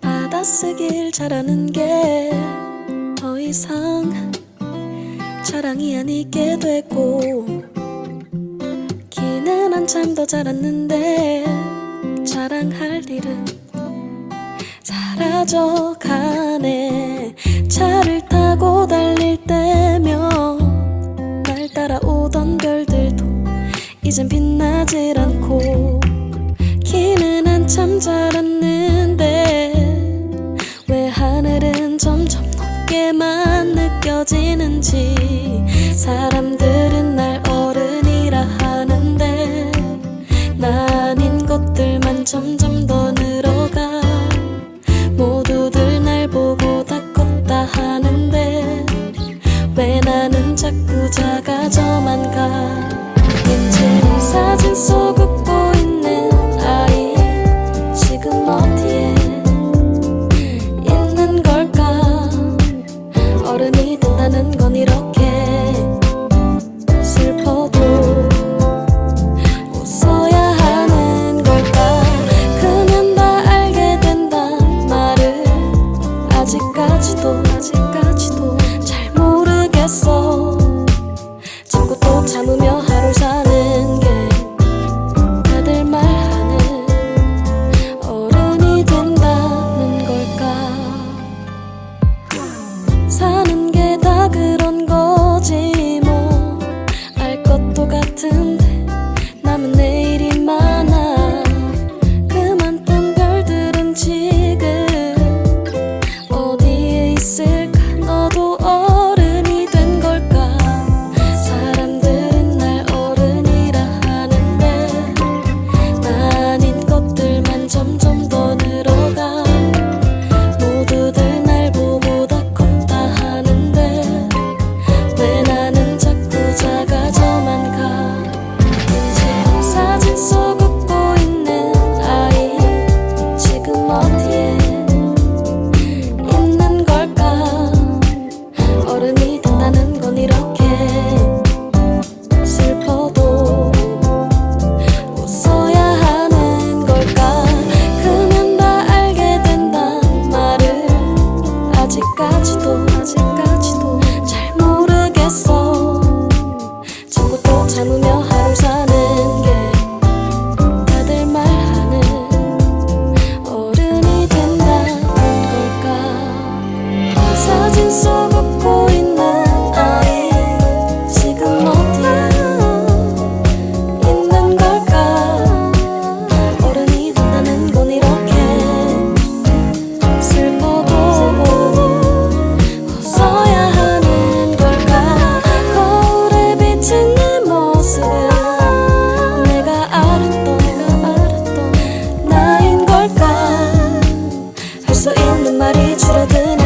받아쓰길 잘하는 게 더 이상 자랑이 아니게 되고 기는 한참 더 자랐는데 자랑할 일은 사라져 가네 이젠 빛나질 않고 키는 한참 자랐는데 왜 하늘은 점점 높게만 느껴지는지 사람들은 날 어른이라 하는데 나 아닌 것들만 점점 더 늘어가 모두들 날 보고 다 컸다 하는데 왜 나는 자꾸 작아져만 가 참으면 ちと 없는 말이 줄어드는